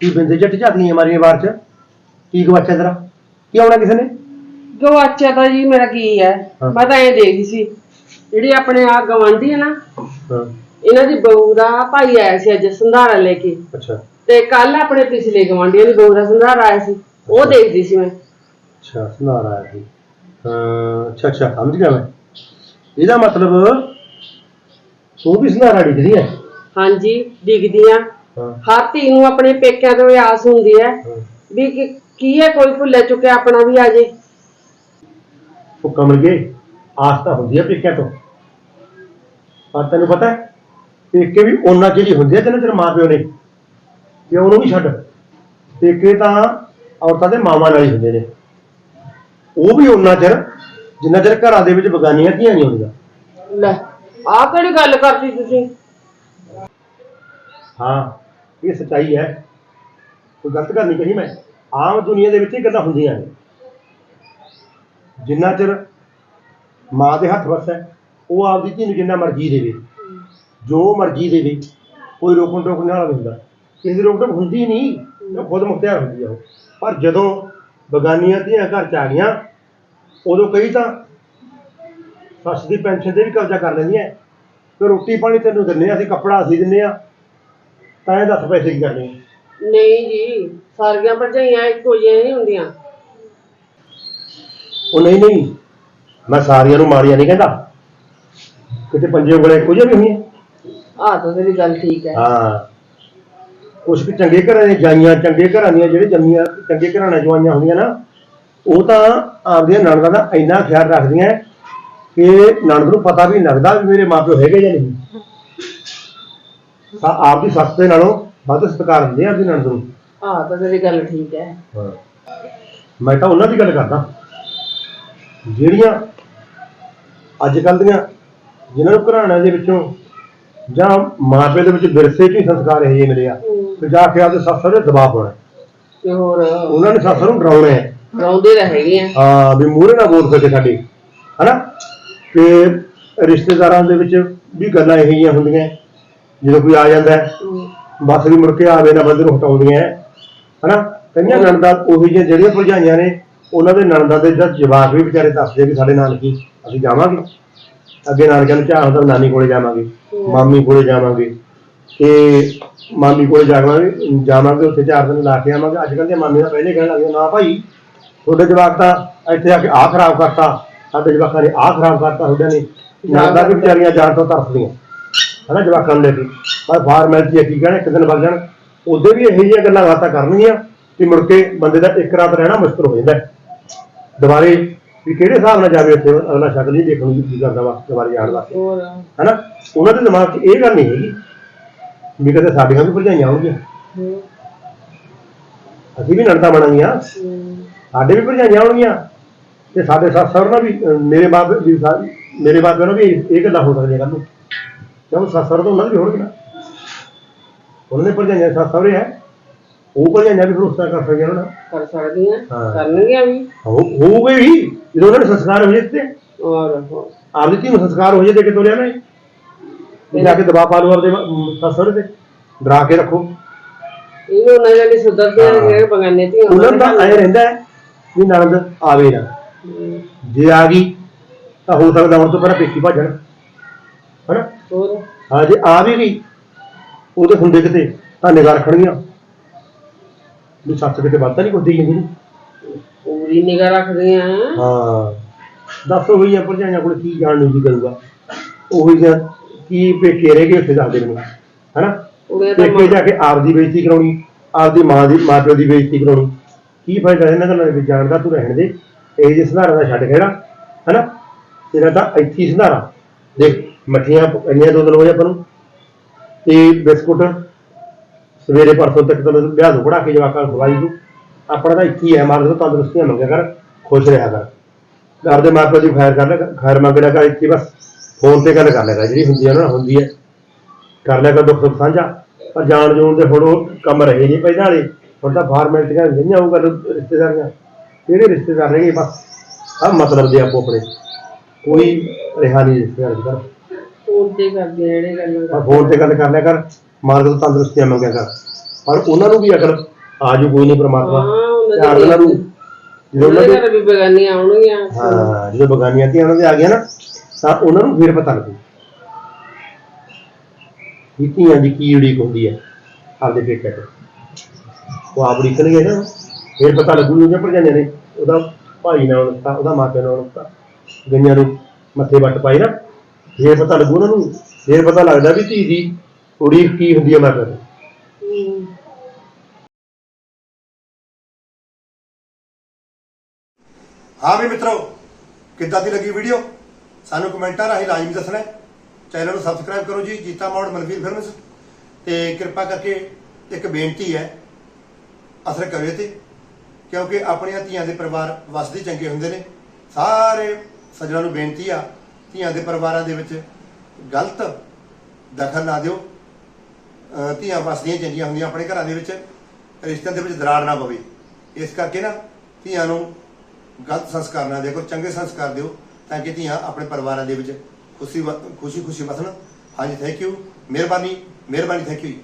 ਕੀ ਬਿੰਦੇ ਜੱਟ ਝਾਦੀਆਂ ਮਾਰੀਆਂ ਬਾਹਰ ਚ? ਕੀ ਗਵਾਚਿਆ ਤੇਰਾ? ਕੀ ਆਉਣਾ ਕਿਸੇ ਨੇ? ਗਵਾਚਿਆ ਤਾਂ ਜੀ ਮੇਰਾ ਕੀ ਹੈ? ਹਾਂ। ਮੈਂ ਤਾਂ ਇਹ ਦੇਖਦੀ ਸੀ ਜਿਹੜੀ ਆਪਣੇ ਆ ਗਵਾਂਢੀ ਹੈ ਨਾ ਹਾਂ। ਇਹਨਾਂ ਦੀ ਬਹੂ ਦਾ ਭਾਈ ਆਇਆ ਸੀ ਅੱਜ ਸੰਧਾਰਾ ਲੈ ਕੇ। ਅੱਛਾ। ਤੇ ਕੱਲ ਆਪਣੇ ਪਿਛਲੇ ਗਵਾਂਢੀਆਂ ਦੀ ਬਹੂ ਦਾ ਸੰਧਾਰਾ ਆਇਆ ਸੀ। ਉਹ ਦੇਖਦੀ ਸੀ ਮੈਂ। ਅੱਛਾ ਸੁਨਾਰ ਆਇਆ ਸੀ। ਹਾਂ ਅੱਛਾ ਅੱਛਾ ਸਮਝ ਗਿਆ ਮੈਂ। ਇਹਦਾ ਮਤਲਬ ਉਹ ਵੀ ਆੜੀ ਜਿਹੜੀ ਹੈ? ਹਾਂਜੀ ਡਿੱਗਦੀਆਂ। ਹਾਂ। ਹਰ ਧੀ ਨੂੰ ਆਪਣੇ ਪੇਕਿਆਂ ਤੋਂ ਇਹ ਆਸ ਹੁੰਦੀ ਹੈ ਹਾਂ। ਵੀ ਕਿ- ਕੀ ਹੈ ਕੋਈ ਭੁੱਲੇ ਚੁੱਕਿਆ ਆਪਣਾ ਵੀ ਆ ਜੇ। ਉਹ ਕਮਲ ਗਏ ਆਸ ਤਾਂ ਹੁੰਦੀ ਹੈ ਪੇਕਿਆਂ ਤੋਂ। ਪਰ ਤੈਨੂੰ ਪਤਾ ਹੈ ਪੇਕੇ ਵੀ ਉਹਨਾਂ ਜਿਹੜੀ ਹੁੰਦੀ ਹੈ ਜਿੰਨਾ ਚਿਰ ਮਾਂ ਪਿਓ ਨੇ ਪਿਓ ਨੂੰ ਵੀ ਛੱਡ ਪੇਕੇ ਤਾਂ ਔਰਤਾਂ ਦੇ ਮਾਵਾਂ ਨਾਲ ਹੀ ਹੁੰਦੇ ਨੇ। ਉਹ ਵੀ ਉਹਨਾਂ ਚਿਰ ਜਿੰਨਾ ਚਿਰ ਘਰਾਂ ਦੇ ਵਿੱਚ ਬਗਾਨੀਆਂ ਧੀਆਂ ਨਹੀਂ ਹੁੰਦੀਆਂ। ਲੈ ਆਹ ਕਿਹੜੀ ਗੱਲ ਕਰਤੀ ਤੁਸੀਂ? ਹਾਂ, ਇਹ ਸੱਚਾਈ ਹੈ। ਕੋਈ ਗਲਤ ਗੱਲ ਨਹੀਂ ਕਹੀ ਮੈਂ। ਆਮ ਦੁਨੀਆ ਦੇ ਵਿੱਚ ਇਹ ਗੱਲਾਂ ਹੁੰਦੀਆਂ ਨੇ। ਜਿੰਨਾ ਚਿਰ ਮਾਂ ਦੇ ਹੱਥ ਵਸ ਹੈ, ਉਹ ਆਪਦੀ ਧੀ ਨੂੰ ਜਿੰਨਾ ਮਰਜ਼ੀ ਦੇਵੇ। ਜੋ ਮਰਜ਼ੀ ਦੇਵੇ, ਕੋਈ ਰੋਕਣ ਟੋਕਣ ਨਾਲ ਨਹੀਂ ਹੁੰਦਾ। ਕਿਸੇ ਦੀ ਰੋਕ ਹੁੰਦੀ ਨਹੀਂ, ਉਹ ਖੁਦ ਮੁਖਤਿਆਰ ਹੁੰਦੀ ਆ ਉਹ। ਪਰ ਜਦੋਂ ਬਗਾਨੀਆਂ ਧੀਆਂ ਘਰ ਚ ਆ ਗਈਆਂ, ਉਦੋਂ ਕਈ ਤਾਂ ਸੱਸ ਦੀ ਪੈਨਸ਼ਨ ਤੇ ਵੀ ਕਬਜ਼ਾ ਕਰ ਲੈਂਦੀਆਂ। ਤੇ ਰੋਟੀ ਪਾਣੀ ਤੈਨੂੰ ਦਿੰਨੇ ਆ, ਅਸੀਂ ਕੱਪੜਾ ਅਸੀਂ ਦਿੰਨੇ ਆ। ਤਾਂ ਇਹ ਦੱਸ ਪੈਸੇ ਕੀ ਕਰਨੇ ਆ? ਨਹੀਂ ਜੀ ਸਾਰੀਆਂ ਭਰਜਾਈਆਂ ਇੱਕੋ ਜਿਹੀਆਂ ਨਹੀਂ ਹੁੰਦੀਆਂ। ਉਹ ਨਹੀਂ ਨਹੀਂ। ਮੈਂ ਸਾਰੀਆਂ ਨੂੰ ਮਾੜੀਆਂ ਨਹੀਂ ਕਹਿੰਦਾ। ਕਿਤੇ ਪੰਜੇ ਉਂਗਲਾਂ ਇੱਕੋ ਜਿਹੀਆਂ ਵੀ ਹੋਈਆਂ ਆਹ ਤਾਂ ਤੇਰੀ ਗੱਲ ਠੀਕ ਹੈ। ਹਾਂ। ਕੁਛ ਕੁ ਚੰਗੇ ਘਰਾਂ ਦੀਆਂ ਜਾਈਆਂ ਚੰਗੇ ਘਰਾਂ ਦੀਆਂ ਜਿਹੜੇ ਜੰਮੀਆਂ ਚੰਗੇ ਘਰਾਂ ਨਾਲ ਜਵਾਈਆਂ ਹੁੰਦੀਆਂ ਨਾ ਉਹ ਤਾਂ ਆਪਦੀਆਂ ਨਣਦਾਂ ਦਾ ਇੰਨਾ ਖਿਆਲ ਰੱਖਦੀਆਂ ਕਿ ਨਣਦ ਨੂੰ ਪਤਾ ਵੀ ਲੱਗਦਾ ਵੀ ਮੇਰੇ ਮਾਪਿਓ ਹੈਗੇ ਜਾਂ ਨਹੀਂ। ਤਾਂ ਆਪਦੀ ਸੱਸ ਦੇ ਨਾਲੋਂ ਵੱਧ ਸਤਿਕਾਰ ਦਿੰਦੇ ਆ ਆਪਦੀ ਨਣਦ ਨੂੰ। ਆਹ ਤਾਂ ਤੇਰੀ ਗੱਲ ਠੀਕ ਹੈ। ਹਾਂ। ਮੈਂ ਤਾਂ ਉਹਨਾਂ ਦੀ ਗੱਲ ਕਰਦਾ। ਜਿਹੜੀਆਂ ਅੱਜ ਕੱਲ ਦੀਆਂ ਜਿਨ੍ਹਾਂ ਨੂੰ ਘਰਾਣਿਆਂ ਦੇ ਵਿੱਚੋਂ ਜਾਂ ਮਾਪੇ ਦੇ ਵਿੱਚ ਵਿਰਸੇ 'ਚ ਹੀ ਸੰਸਕਾਰ ਇਹ ਜਿਹੇ ਮਿਲੇ ਆ ਤੇ ਜਾ ਕੇ ਆਪਦੇ ਸੱਸ ਦੇ ਦਬਾਅ ਪਾਉਣਾ। ਤੇ ਹੋਰ? ਉਹਨਾਂ ਨੇ ਸੱਸ ਨੂੰ ਡਰਾਉਣਾ ਹੈ। ਰੌਂਦੇ ਤਾਂ ਹੈਗੇ ਆ। ਹਾਂ ਵੀ ਮੂਹਰੇ ਨਾ ਬੋਲ ਸਕੇ ਸਾਡੇ। ਹਨਾ? ਤੇ ਰਿਸ਼ਤੇਦਾਰਾਂ ਦੇ ਵਿੱਚ ਵੀ ਗੱਲਾਂ ਇਹੋ ਜਿਹੀਆਂ ਹੁੰਦੀਆਂ। ਜਦੋਂ ਕੋਈ ਆ ਜਾਂਦਾ ਹੈ ਬਸ ਵੀ ਮੁੜ ਕੇ ਆਵੇ ਨਾ ਬੰਦੇ ਨੂੰ ਹਟਾਉਂਦੀਆਂ ਹੈ। ਹਨਾ? ਕਈਆਂ ਨਣਦਾਂ ਉਹੀ ਜਿਹੀਆਂ ਜਿਹੜੀਆਂ ਭਰਜਾਈਆਂ ਨੇ ਉਹਨਾਂ ਦੇ ਨਣਦਾਂ ਦੇ ਜਦ ਜਵਾਕ ਵੀ ਵਿਚਾਰੇ ਦੱਸਦੇ ਵੀ ਸਾਡੇ ਨਾਨਕੀ ਅਸੀਂ ਜਾਵਾਂਗੇ। ਅੱਗੇ ਨਾਨਕਿਆਂ ਨੂੰ ਚਾਹ ਹੁੰਦਾ ਨਾਨੀ ਕੋਲੇ ਜਾਵਾਂਗੇ ਮਾਮੀ ਕੋਲੇ ਜਾਵਾਂਗੇ ਤੇ ਮਾਮੀ ਕੋਲੇ ਜਾਵਾਂਗੇ ਜਾਵਾਂਗੇ ਉੱਥੇ ਚਾਰ ਦਿਨ ਲਾ ਕੇ ਆਵਾਂਗੇ। ਅੱਜ ਕੱਲ੍ਹ ਦੀਆਂ ਮਾਮੀਆਂ ਤਾਂ ਪਹਿਲੇ ਕਹਿਣ ਲੱਗ ਨਾ ਭਾਈ ਤੁਹਾਡੇ ਜਵਾਕ ਤਾਂ ਇੱਥੇ ਆ ਕੇ ਆਹ ਖਰਾਬ ਕਰਤਾ ਸਾਡੇ ਜਵਾਕਾਂ ਨੇ ਆਹ ਖਰਾਬ ਕਰਤਾ ਤੁਹਾਡਿਆਂ ਨੇ ਨਣਦਾਂ ਵੀ ਵਿਚਾਰੀਆਂ ਜਾਣ ਤੋਂ ਤਰਸਦੀਆਂ। ਹਨਾ ਜਵਾਕਾਂ ਨੂੰ ਲੈ ਕੇ ਪਰ ਫਾਰਮੈਲਿਟੀ ਕੀ ਕਹਿਣਾ ਇੱਕ ਦਿਨ ਵਗ ਜਾਣ। ਉਹਦੇ ਵੀ ਇਹੋ ਜਿਹੀਆਂ ਗੱਲਾਂ ਬਾਤਾਂ ਕਰਨਗੀਆਂ ਕਿ ਮੁੜ ਕੇ ਬੰਦੇ ਦਾ ਇੱਕ ਰਾਤ ਰਹਿਣਾ ਮੁਸ਼ਕਲ ਹੋ ਜਾਂਦਾ। ਦੁਬਾਰੇ ਵੀ ਕਿਹੜੇ ਹਿਸਾਬ ਨਾਲ ਜਾਵੇ ਉੱਥੇ ਅਗਲਾ ਸ਼ਕਲ ਨਹੀਂ ਦੇਖਣ ਨੂੰ ਕੀ ਕਰਦਾ ਵਾ ਦੁਬਾਰੇ ਜਾਣ ਹੋਰ। ਹਨਾ ਉਹਨਾਂ ਦੇ ਦਿਮਾਗ 'ਚ ਇਹ ਗੱਲ ਨਹੀਂ ਹੈਗੀ ਵੀ ਕਦੇ ਸਾਡੀਆਂ ਵੀ ਭਰਜਾਈਆਂ ਆਉਣਗੀਆਂ। ਅਸੀਂ ਵੀ ਨਣਦਾ ਬਣਾਂਗੀਆਂ। ਸਾਡੇ ਵੀ ਭਰਜਾਈਆਂ ਆਉਣਗੀਆਂ ਤੇ ਸਾਡੇ ਸੱਸ ਸਹੁਰੇ ਨਾਲ ਵੀ ਮੇਰੇ ਬਾਪ ਵੀ ਮੇਰੇ ਬਾਪ ਨੂੰ ਵੀ ਇਹ ਗੱਲਾਂ ਹੋ ਸਕਦੀਆਂ ਕੱਲ ਨੂੰ। ਕਿਉਂ ਸੱਸ ਸਹੁਰੇ ਤਾਂ ਉਹਨਾਂ ਦੇ ਵੀ ਹੋਣਗੇ ਨਾ? ਉਹਨਾਂ ਭਰਜਾਈਆਂ ਸੱਸ ਸਹੁਰੇ ਹੈ ਉਹ ਭਰਜਾਈਆਂ ਵੀ ਤਰ੍ਹਾਂ ਕਰ ਸਕਦੀਆਂ ਉਹਨਾਂ ਕਰ ਸਕਦੀਆਂ ਹਾਂ। ਕਰਨਗੀਆਂ ਵੀ। ਹੋ ਹੋਊਗੇ ਵੀ ਜਦੋਂ ਉਹਨਾਂ ਦੇ ਸੰਸਕਾਰ ਹੋ ਜਾਂਦੇ ਔਰ। ਆਪਦੀ ਧੀ ਨੂੰ ਸੰਸਕਾਰ ਹੋ ਜਾਂਦੇ ਕਿ ਤੋਰਿਆ ਨਹੀਂ ਵੀ ਜਾ ਕੇ ਦਬਾ ਪਾ ਲਓ ਆਪਦੇ ਸਹੁਰੇ ਤੇ। ਡਰਾ ਕੇ ਰੱਖੋ। ਇਹਨੂੰ ਉਹਨਾਂ ਜਿਹੜੀ ਸੁਧਰਦੇ ਹਾਂ। ਜਿਹੜੇ ਬਗਾਨੇ ਧੀ ਉਹਨਾਂ ਦਾ ਐ ਰਹਿੰਦਾ ਹੈ ਵੀ ਨਣਦ ਆਵੇ ਨਾ। ਜੇ ਆ ਗਈ ਤਾਂ ਹੋ ਸਕਦਾ ਹੁਣ ਤੋਂ ਪਹਿਲਾਂ ਪੇਕੀ ਭੱਜਣ ਹਨਾ? ਹੋਰ? ਹਾਂ ਜੇ ਆ ਵੀ ਗਈ ਉਹਦੇ ਹੁੰਦੇ ਕਿਤੇ ਤਾਂ ਨਿਗਾਹ ਰੱਖਣਗੀਆਂ। ਵੀ ਸੱਸ ਕਿਤੇ ਵੱਧ ਤਾਂ ਨਹੀਂ ਕੁੱਦੀ ਜਾਂਦੀ ਪੂਰੀ ਨਿਗਾਹ ਰੱਖਦੀਆਂ। ਹਾਂ ਦੱਸੋ ਹੋਈ ਆ ਭਰਜਾਈਆਂ ਕੋਲ ਕੀ ਜਾਣ ਨੂੰ ਕੀ ਕਰੂਗਾ। ਉਹੀ ਜਿਹਾ ਕੀ ਪੇਕੇ ਰਹਿ ਗਏ ਉੱਥੇ ਦੱਸਦੇ ਮੈਨੂੰ ਹਨਾ? ਉਹਦੇ ਤਾਂ ਪੇਕੇ ਜਾ ਕੇ ਆਪਦੀ ਬੇਇੱਜ਼ਤੀ ਕਰਾਉਣੀ ਆਪਦੀ ਮਾਂ ਦੀ ਮਾਂ ਪਿਓ ਦੀ ਬੇਇੱਜ਼ਤੀ ਕਰਾਉਣੀ। ਕੀ ਫਾਇਦਾ ਇਹਨਾਂ ਗੱਲਾਂ ਦੇ ਵਿੱਚ ਜਾਣ ਦਾ ਤੂੰ ਰਹਿਣ ਦੇ ਇਹ ਜਿਸ ਸੁਧਾਰਾਂ ਦਾ ਛੱਡ ਖੇੜਾ ਹਨਾ? ਤੇਰਾ ਤਾਂ ਇੱਥੇ ਹੀ ਸੁਧਾਰਾ। ਦੇਖ ਮੱਠੀਆਂ ਇੰਨੀਆਂ ਦੋ ਦਿਨ ਹੋਏ ਆਪਾਂ ਨੂੰ। ਤੇ ਬਿਸਕੁਟ ਸਵੇਰੇ ਪਰਸੋਂ ਤੱਕ ਤਾਂ ਵਿਆਹ ਨੂੰ ਪੜਾ ਕੇ ਜਵਾਕਾਂ ਨੂੰ ਖਵਾਈ ਤੂੰ। ਆਪਣਾ ਤਾਂ ਇੱਕ ਹੀ ਹੈ, ਮਾਰ ਦੇ, ਤੰਦਰੁਸਤੀਆਂ ਮੰਗਿਆ ਕਰ, ਖੁਸ਼ ਰਿਹਾ ਕਰ। ਆਪਦੇ ਮਾਂ ਪਿਓ ਦੀ ਖੈਰ ਕਰ ਲੈ, ਖੈਰ ਮੰਗ ਲਿਆ ਕਰ ਇੱਥੇ ਬਸ। ਫੋਨ ਤੇ ਗੱਲ ਕਰ ਲੈ ਕਰ, ਜਿਹੜੀ ਹੁੰਦੀ ਹੈ ਨਾ, ਹੁੰਦੀ ਹੈ ਕਰ ਲਿਆ ਕਰ, ਦੁੱਖ ਸੁੱਖ ਸਾਂਝਾ। ਪਰ ਜਾਣ ਜੂਣ ਦੇ ਹੁਣ ਉਹ ਕੰਮ ਰਹੇ ਨਹੀਂ ਪਹਿਲਾਂ ਵਾਲੇ। ਹੁਣ ਤਾਂ ਫਾਰਮੈਲਟੀਆਂ ਰਹੀਆਂ ਉਹ ਗੱਲ ਰਿਸ਼ਤੇਦਾਰੀਆਂ। ਕਿਹੜੇ ਰਿਸ਼ਤੇਦਾਰ ਰਹਿ ਗਏ ਬਸ? ਸਭ ਮਤਲਬ ਦੇ ਆਪੋ ਆਪਣੇ ਕੋਈ ਰਿਹਾ ਨਹੀਂ ਰਿਸ਼ਤੇਦਾਰ ਕਰ ਫੋਨ ਤੇ ਕਰਦੇ ਜਿਹੜੇ ਗੱਲਾਂ ਆ ਫੋਨ ਤੇ ਗੱਲ ਕਰ ਲਿਆ ਕਰ ਮਾਲਕ ਤੋਂ ਤੰਦਰੁਸਤੀਆਂ ਮੰਗਿਆ ਕਰ। ਪਰ ਉਹਨਾਂ ਨੂੰ ਵੀ ਅਕਲ ਆਜੂ ਕੋਈ ਨਹੀਂ ਪ੍ਰਮਾਤਮਾ ਹਾਂ, ਉਹਨਾਂ ਦੇ ਨੂੰ ਜਦੋਂ ਉਹਨਾਂ ਉਹਨਾਂ ਦੇ ਦੇ ਘਰ ਵੀ ਬਗਾਨੀਆਂ ਆਉਣਗੀਆਂ। ਹਾਂ ਜਦੋਂ ਬਗਾਨੀਆਂ ਧੀਆਂ ਉਹਨਾਂ ਦੇ ਆ ਗਿਆ ਨਾ ਤਾਂ ਉਹਨਾਂ ਨੂੰ ਫਿਰ ਪਤਾ ਲੱਗੂ ਵੀ ਧੀਆਂ ਦੀ ਕੀ ਉਡੀਕ ਹੁੰਦੀ ਹੈ ਆਪਦੇ ਪੇਟੇ ਤੇ। ਉਹ ਆਪ ਉਡੀਕਣਗੇ ਨਾ ਫਿਰ ਪਤਾ ਲੱਗੂ ਜਿਹੜੀਆਂ ਭਰਜਾਈਆਂ ਨੇ ਉਹਦਾ ਭਾਈ ਨਾਲ ਦਿੱਤਾ ਉਹਦਾ ਮਾਪਿਆਂ ਨਾਲ ਦਿੱਤਾ ਗਈਆਂ ਨੂੰ ਮੱਥੇ ਵੱਟ ਪਾਈ ਨਾ ਫੇਰ ਪਤਾ ਲੱਗੂ ਉਹਨਾਂ ਨੂੰ, ਫਿਰ ਪਤਾ ਲੱਗਦਾ ਵੀ ਧੀ ਦੀ ਉਡੀਕ ਕੀ ਹੁੰਦੀ ਹੈ ਮਾਪਿਆਂ ਦੀ ਹਾਂ ਵੀ ਮਿੱਤਰੋ, ਕਿੱਦਾਂ ਦੀ ਲੱਗੀ ਵੀਡੀਓ? ਸਾਨੂੰ ਕਮੈਂਟਾਂ ਰਾਹੀਂ ਲਾਜ਼ਮੀ ਦੱਸਣਾ ਹੈ। ਚੈਨਲ ਨੂੰ ਸਬਸਕ੍ਰਾਈਬ ਕਰੋ ਜੀ, ਜੀਤਾ ਮੌੜ ਮਨਵੀਰ ਫਿਲਮਸ। ਤੇ ਕਿਰਪਾ ਕਰਕੇ ਇੱਕ ਬੇਨਤੀ ਹੈ, ਅਸਰ ਕਰਿਓ ਤੇ, ਕਿਉਂਕਿ ਆਪਣੀਆਂ ਧੀਆਂ ਦੇ ਪਰਿਵਾਰ ਵਸਦੇ ਚੰਗੇ ਹੁੰਦੇ ਨੇ। ਸਾਰੇ ਸੱਜਣਾਂ ਨੂੰ ਬੇਨਤੀ ਆ ਧੀਆਂ ਦੇ ਪਰਿਵਾਰਾਂ ਦੇ ਵਿੱਚ ਗਲਤ ਦਖਲ ਨਾ ਦਿਓ। ਧੀਆਂ ਵਸਦੀਆਂ ਚੰਗੀਆਂ ਹੁੰਦੀਆਂ ਆਪਣੇ ਘਰਾਂ ਦੇ ਵਿੱਚ, ਰਿਸ਼ਤਿਆਂ ਦੇ ਵਿੱਚ ਦਰਾੜ ਨਾ ਪਵੇ। ਇਸ ਕਰਕੇ ਨਾ ਧੀਆਂ ਨੂੰ ਗਲਤ ਸੰਸਕਾਰ ਨਾ ਦਿਓ ਚੰਗੇ ਸੰਸਕਾਰ ਦਿਓ ਤਾਂ ਕਿ ਧੀਆਂ ਆਪਣੇ ਪਰਿਵਾਰਾਂ ਦੇ ਵਿੱਚ ਖੁਸ਼ੀ ਖੁਸ਼ੀ ਖੁਸ਼ੀ ਵਸਣ। ਹਾਂਜੀ ਥੈਂਕ ਯੂ ਮਿਹਰਬਾਨੀ ਮਿਹਰਬਾਨੀ ਥੈਂਕ ਯੂ